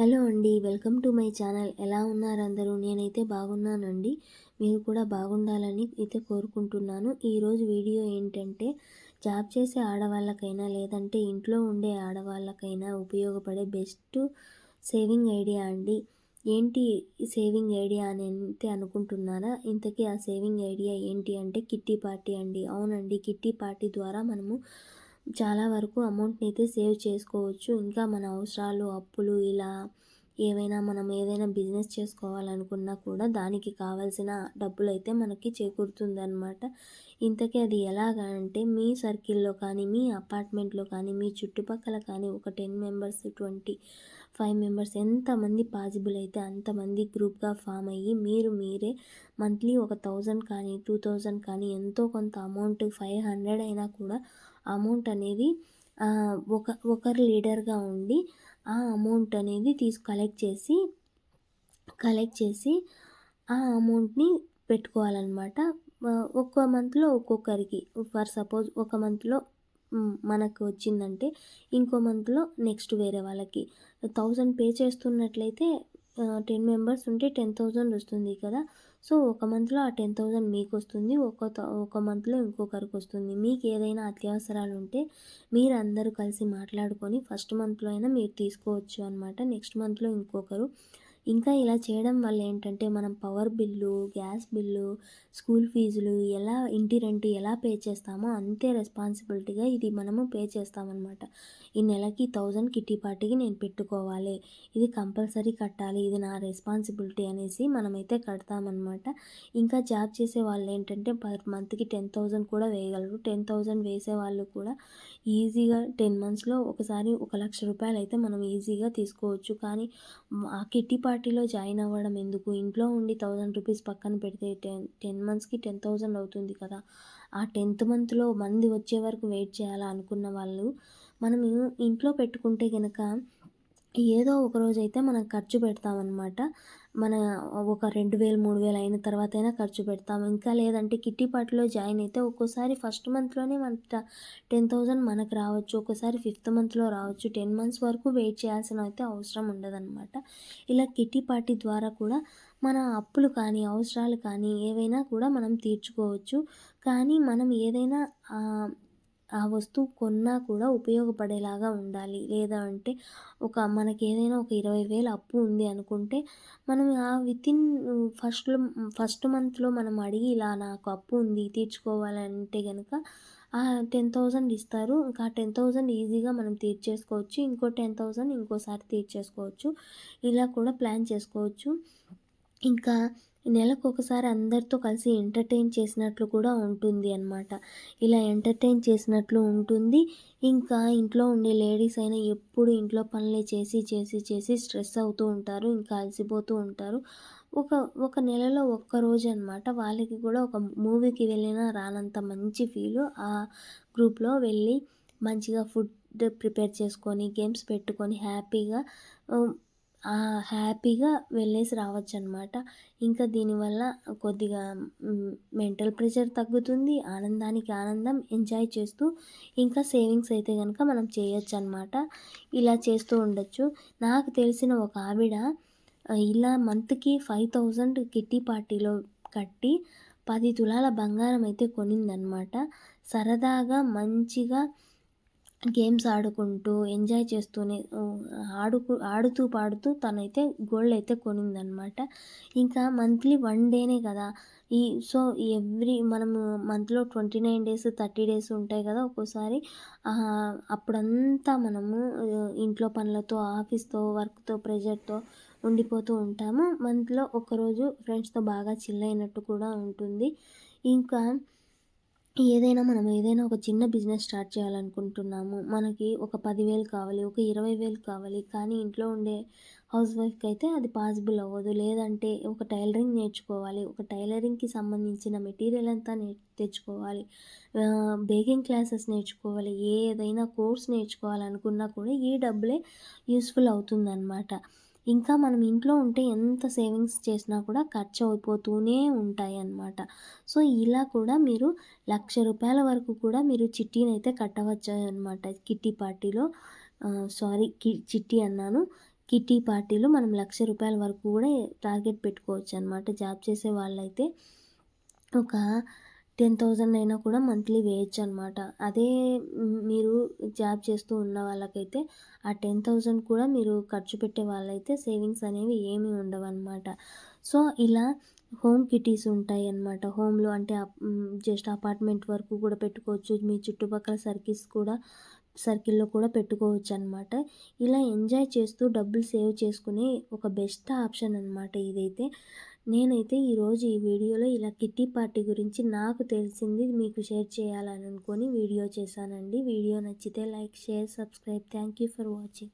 Hello అండి welcome to my channel. ఎలా ఉన్నారు అందరూ? నేనైతే బాగున్నానండి. మీరు కూడా బాగుండాలని అయితే కోరుకుంటున్నాను. ఈరోజు వీడియో ఏంటంటే జాబ్ చేసే ఆడవాళ్ళకైనా లేదంటే ఇంట్లో ఉండే ఆడవాళ్ళకైనా ఉపయోగపడే బెస్ట్ సేవింగ్ ఐడియా అండి. ఏంటి సేవింగ్ ఐడియా అని అయితే అనుకుంటున్నారా? ఇంతకీ ఆ సేవింగ్ ఐడియా ఏంటి అంటే కిట్టి పార్టీ అండి. అవునండి కిట్టి పార్టీ ద్వారా మనము చాలా వరకు అమౌంట్ని అయితే సేవ్ చేసుకోవచ్చు. ఇంకా మన అవసరాలు అప్పులు ఇలా ఏవైనా మనం ఏదైనా బిజినెస్ చేసుకోవాలనుకున్నా కూడా దానికి కావాల్సిన డబ్బులు అయితే మనకి చేకూరుతుందన్నమాట. ఇంతకీ అది ఎలాగా అంటే మీ సర్కిల్లో కానీ మీ అపార్ట్మెంట్లో కానీ మీ చుట్టుపక్కల కానీ ఒక ten members twenty five members ఎంతమంది పాసిబుల్ అయితే అంతమంది గ్రూప్గా ఫామ్ అయ్యి మీరు మీరే మంత్లీ ఒక థౌజండ్ కానీ టూ థౌజండ్ కానీ ఎంతో కొంత అమౌంట్ ఫైవ్ హండ్రెడ్ అయినా కూడా అమౌంట్ అనేది ఒక ఒకరు లీడర్గా ఉండి ఆ అమౌంట్ అనేది తీసు కలెక్ట్ చేసి కలెక్ట్ చేసి ఆ అమౌంట్ని పెట్టుకోవాలన్నమాట. ఒక్కో మంత్లో ఒక్కొక్కరికి ఫర్ సపోజ్ ఒక మంత్లో మనకు వచ్చిందంటే ఇంకో మంత్లో నెక్స్ట్ వేరే వాళ్ళకి. థౌజండ్ పే చేస్తున్నట్లయితే టెన్ మెంబర్స్ ఉంటే టెన్ థౌజండ్ వస్తుంది కదా. సో ఒక మంత్లో ఆ టెన్ థౌజండ్ మీకు వస్తుంది ఒక ఒక మంత్లో ఇంకొకరికి వస్తుంది మీకు ఏదైనా అత్యవసరాలు ఉంటే మీరు అందరూ కలిసి మాట్లాడుకొని ఫస్ట్ మంత్లో అయినా మీరు తీసుకోవచ్చు అనమాట నెక్స్ట్ మంత్లో ఇంకొకరు ఇంకా ఇలా చేయడం వల్ల ఏంటంటే మనం power bill gas bill school ఫీజులు ఎలా ఇంటి రెంట్ ఎలా పే చేస్తామో అంతే రెస్పాన్సిబిలిటీగా ఇది మనము పే చేస్తామన్నమాట. ఈ నెలకి థౌజండ్ కిట్టి పార్టీకి నేను పెట్టుకోవాలి. ఇది కంపల్సరీ కట్టాలి. ఇది నా రెస్పాన్సిబిలిటీ అనేసి మనమైతే కడతామన్నమాట. ఇంకా జాబ్ చేసే వాళ్ళు ఏంటంటే పర్ మంత్కి టెన్ థౌజండ్ కూడా వేయగలరు. టెన్ థౌజండ్ వేసే వాళ్ళు కూడా ఈజీగా టెన్ మంత్స్లో ఒకసారి ఒక లక్ష రూపాయలు అయితే మనం ఈజీగా తీసుకోవచ్చు. కానీ ఆ కిట్టి పార్టీలో జాయిన్ అవ్వడం ఎందుకు? ఇంట్లో ఉండి థౌజండ్ రూపీస్ పక్కన పెడితే టెన్ టెన్ మంత్స్కి టెన్ థౌజండ్ అవుతుంది కదా. ఆ టెన్త్ మంత్లో మంది వచ్చే వరకు వెయిట్ చేయాలా అనుకున్న వాళ్ళు? మనం ఇంట్లో పెట్టుకుంటే కనుక ఏదో ఒక రోజైతే మనం ఖర్చు పెడతామన్నమాట. మన ఒక రెండు వేలు మూడు వేలు అయిన తర్వాత అయినా ఖర్చు పెడతాము ఇంకా లేదంటే కిట్టి పార్టీలో జాయిన్ అయితే ఒక్కోసారి ఫస్ట్ మంత్లోనే మన టెన్ థౌజండ్ మనకు రావచ్చు. ఒక్కోసారి ఫిఫ్త్ మంత్లో రావచ్చు. టెన్ మంత్స్ వరకు వెయిట్ చేయాల్సిన అయితే అవసరం ఉండదన్నమాట. ఇలా కిట్టి పార్టీ ద్వారా కూడా మన అప్పులు కానీ అవసరాలు కానీ ఏవైనా కూడా మనం తీర్చుకోవచ్చు. కానీ మనం ఏదైనా ఆ వస్తువు కొన్నా కూడా ఉపయోగపడేలాగా ఉండాలి. లేదా అంటే ఒక మనకి ఏదైనా ఒక ఇరవై వేలు అప్పు ఉంది అనుకుంటే మనం ఆ వితిన్ ఫస్ట్లో ఫస్ట్ మంత్లో మనం అడిగి ఇలా నాకు అప్పు ఉంది తీర్చుకోవాలంటే కనుక ఆ టెన్ థౌజండ్ ఇస్తారు. ఇంకా టెన్ థౌజండ్ ఈజీగా మనం తీర్చేసుకోవచ్చు. ఇంకో టెన్ థౌజండ్ ఇంకోసారి తీర్చేసుకోవచ్చు. ఇలా కూడా ప్లాన్ చేసుకోవచ్చు. ఇంకా నెలకు ఒకసారి అందరితో కలిసి ఎంటర్టైన్ చేసినట్లు కూడా ఉంటుంది అనమాట ఇలా ఎంటర్టైన్ చేసినట్లు ఉంటుంది. ఇంకా ఇంట్లో ఉండే లేడీస్ అయినా ఎప్పుడు ఇంట్లో పనులే చేసి చేసి చేసి స్ట్రెస్ అవుతూ ఉంటారు. ఇంకా అలసిపోతూ ఉంటారు. ఒక ఒక నెలలో ఒక్క రోజు అనమాట వాళ్ళకి కూడా ఒక మూవీకి వెళ్ళినా రానంత మంచి ఫీల్ ఆ గ్రూప్లో వెళ్ళి మంచిగా ఫుడ్ ప్రిపేర్ చేసుకొని గేమ్స్ పెట్టుకొని హ్యాపీగా హ్యాపీగా వెళ్ళేసి రావచ్చు అనమాట ఇంకా దీనివల్ల కొద్దిగా మెంటల్ ప్రెషర్ తగ్గుతుంది ఆనందానికి ఆనందం ఎంజాయ్ చేస్తూ ఇంకా సేవింగ్స్ అయితే కనుక మనం చేయొచ్చు అనమాట ఇలా చేస్తూ ఉండొచ్చు. నాకు తెలిసిన ఒక ఆవిడ ఇలా మంత్కి ఫైవ్ థౌజండ్ కిట్టి పార్టీలో కట్టి పది తులాల బంగారం అయితే కొనిందనమాట సరదాగా మంచిగా గేమ్స్ ఆడుకుంటూ ఎంజాయ్ చేస్తూనే ఆడుకు ఆడుతూ పాడుతూ తనైతే గోల్డ్ అయితే కొనిందనమాట. ఇంకా మంత్లీ వన్ డేనే కదా. ఈ సో ఎవ్రీ మనము మంత్లో twenty nine days thirty days ఉంటాయి కదా ఒక్కోసారి. అప్పుడంతా మనము ఇంట్లో పనులతో ఆఫీస్తో వర్క్తో ప్రెషర్తో ఉండిపోతూ ఉంటాము. మంత్లో ఒకరోజు ఫ్రెండ్స్తో బాగా చిల్ అయినట్టు కూడా ఉంటుంది. ఇంకా ఏదైనా మనం ఏదైనా ఒక చిన్న బిజినెస్ స్టార్ట్ చేయాలనుకుంటున్నాము. మనకి ఒక పదివేలు కావాలి ఒక ఇరవై వేలు కావాలి కానీ ఇంట్లో ఉండే హౌస్ వైఫ్కి అయితే అది పాసిబుల్ అవ్వదు. లేదంటే ఒక టైలరింగ్ నేర్చుకోవాలి ఒక టైలరింగ్కి సంబంధించిన మెటీరియల్ అంతా నే తెచ్చుకోవాలి బేకింగ్ క్లాసెస్ నేర్చుకోవాలి ఏదైనా కోర్స్ నేర్చుకోవాలనుకున్నా కూడా ఈ డబ్బులే యూస్ఫుల్ అవుతుందన్నమాట. ఇంకా మనం ఇంట్లో ఉంటే ఎంత సేవింగ్స్ చేసినా కూడా ఖర్చు అయిపోతూనే ఉంటాయి అన్నమాట సో ఇలా కూడా మీరు లక్ష రూపాయల వరకు కూడా మీరు చిట్టీని అయితే కట్టవచ్చు అనమాట కిట్టి పార్టీలో సారీ కి చిట్టి అన్నాను. కిట్టి పార్టీలో మనం లక్ష రూపాయల వరకు కూడా టార్గెట్ పెట్టుకోవచ్చు అనమాట జాబ్ చేసే వాళ్ళైతే ఒక టెన్ థౌజండ్ అయినా కూడా మంత్లీ వేయచ్చు అనమాట అదే మీరు జాబ్ చేస్తూ ఉన్న వాళ్ళకైతే ఆ టెన్ థౌజండ్ కూడా మీరు ఖర్చు పెట్టే వాళ్ళైతే సేవింగ్స్ అనేవి ఏమీ ఉండవు అనమాట సో ఇలా హోమ్ కిటీస్ ఉంటాయి అన్నమాట. హోమ్లో అంటే జస్ట్ అపార్ట్మెంట్ వరకు కూడా పెట్టుకోవచ్చు. మీ చుట్టుపక్కల సర్కిల్స్ కూడా సర్కిల్లో కూడా పెట్టుకోవచ్చు అనమాట ఇలా ఎంజాయ్ చేస్తూ డబ్బులు సేవ్ చేసుకునే ఒక బెస్ట్ ఆప్షన్ అనమాట ఇదైతే. నేనైతే ఈరోజు ఈ వీడియోలో ఇలా కిట్టి పార్టీ గురించి నాకు తెలిసింది మీకు షేర్ చేయాలని అనుకొని వీడియో చేశానండి. వీడియో నచ్చితే like share subscribe. Thank you for watching.